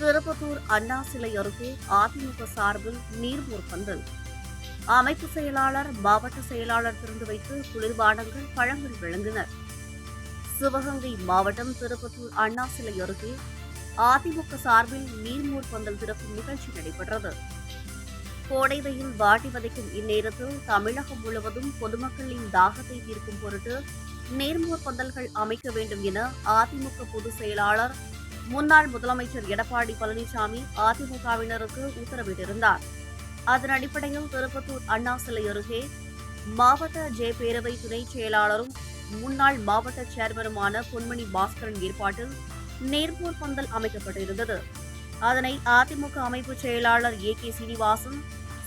திருப்பத்தூர் அண்ணா சிலை அருகே அதிமுக சார்பில் நீர்மூர் பந்தல் அமைப்பு செயலாளர் மாவட்ட செயலாளர் திறந்து வைத்து குளிர்பானங்கள் பழங்கள் விளங்கினர் சிவகங்கை மாவட்டம் திருப்பத்தூர் அண்ணா சிலை அருகே அதிமுக சார்பில் நீர்மூர் பந்தல் திறக்கும் நிகழ்ச்சி நடைபெற்றது. கோடை வெயில் வாட்டி வதைக்கும் இந்நேரத்தில் தமிழகம் முழுவதும் பொதுமக்களின் தாகத்தை தீர்க்கும் பொருட்டு நேர்மூர் பந்தல்கள் அமைக்க வேண்டும் என அதிமுக பொதுச் செயலாளர் முன்னாள் முதலமைச்சர் எடப்பாடி பழனிசாமி அதிமுகவினருக்கு உத்தரவிட்டிருந்தார். அதன் அடிப்படையில் திருப்பத்தூர் அண்ணா சிலை அருகே மாவட்ட ஜே பேரவை துணைச் செயலாளரும் முன்னாள் மாவட்ட சேர்மனுமான பொன்மணி பாஸ்கரன் ஏற்பாட்டில் நேர்மூர் பந்தல் அமைக்கப்பட்டிருந்தது. அதனை அதிமுக அமைப்பு செயலாளர் ஏ கே சீனிவாசன்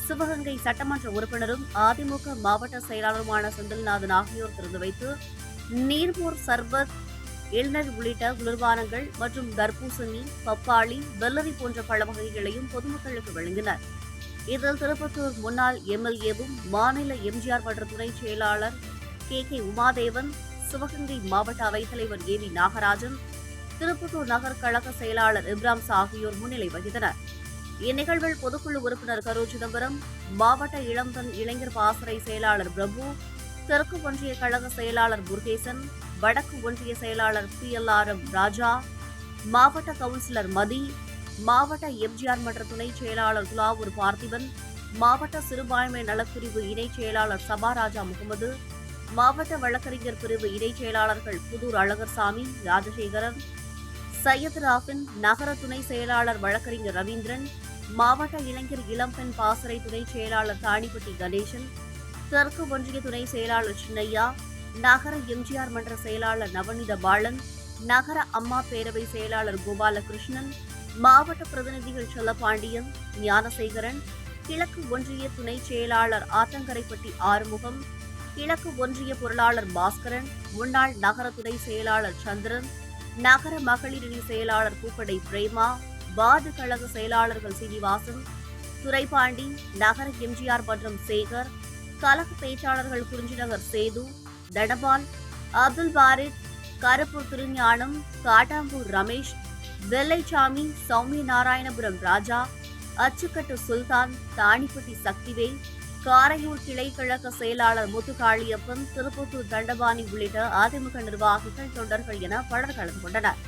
சிவகங்கை சட்டமன்ற உறுப்பினரும் அதிமுக மாவட்ட செயலாளருமான செந்தில்நாதன் ஆகியோர் திறந்து வைத்து நீர்மூர் சர்பத் இளநர் உள்ளிட்ட குளிர்பானங்கள் மற்றும் தர்பூசணி பப்பாளி வெள்ளரி போன்ற பழ வகைகளையும் பொதுமக்களுக்கு வழங்கினர். இதில் திருப்பத்தூர் முன்னாள் எம்எல்ஏவும் மாநில எம்ஜிஆர் மன்ற துணை செயலாளர் கே. கே. உமாதேவன் சிவகங்கை மாவட்ட அவைத்தலைவர் ஏ. வி. நாகராஜன் திருப்பத்தூர் நகர் கழக செயலாளர் இப்ராம்ஸ் ஆகியோர் முன்னிலை வகித்தனர். இந்நிகழ்வில் பொதுக்குழு உறுப்பினர் கரு சிதம்பரம் மாவட்ட இளம்பன் இளைஞர் பாசறை செயலாளர் பிரபு தெற்கு ஒன்றிய கழக செயலாளர் முருகேசன் வடக்கு ஒன்றிய செயலாளர் P L R M Raja மாவட்ட கவுன்சிலர் மதி மாவட்ட எம்ஜிஆர் மன்ற துணை செயலாளர் குலாவூர் பார்த்திபன் மாவட்ட சிறுபான்மை நலப்பிரிவு இணைச் செயலாளர் சபாராஜா முகமது மாவட்ட வழக்கறிஞர் பிரிவு இணைச் செயலாளர்கள் புதூர் அழகர்சாமி ராஜசேகரன் சையத் ராஃபின் நகர துணை செயலாளர் வழக்கறிஞர் ரவீந்திரன் மாவட்ட இளைஞர் இளம்பெண் பாசறை துணைச் செயலாளர் தாணிப்பட்டி கணேசன் தெற்கு ஒன்றிய துணை செயலாளர் சின்னையா நகர எம்ஜிஆர் மன்ற செயலாளர் நவநீத பாலன் நகர அம்மா பேரவை செயலாளர் கோபாலகிருஷ்ணன் மாவட்ட பிரதிநிதிகள் செல்லபாண்டியன் ஞானசேகரன் கிழக்கு ஒன்றிய துணை செயலாளர் ஆத்தங்கரைப்பட்டி ஆறுமுகம் கிழக்கு ஒன்றிய பொருளாளர் பாஸ்கரன் முன்னாள் நகர துணை செயலாளர் சந்திரன் நகர மகளிரணி செயலாளர் பூப்படை பிரேமா வார்டு கழக செயலாளர்கள் சீனிவாசன் துரைபாண்டி நகர எம்ஜிஆர் மன்றம் சேகர் கலப்பு பேச்சாளர்கள் குறிஞ்சிநகர் சேது தடபால் அப்துல் பாரித் கருப்பூர் திருஞானம் காட்டாம்பூர் ரமேஷ் வெள்ளைச்சாமி சௌமிய நாராயணபுரம் ராஜா அச்சுக்கட்டு சுல்தான் தாணிப்பட்டி சக்திவேல் காரையூர் கிளை செயலாளர் முத்துகாளியப்பன் திருப்பத்தூர் தண்டபாணி உள்ளிட்ட அதிமுக நிர்வாகிகள் தொண்டர்கள் என பலர் கலந்து கொண்டனர்.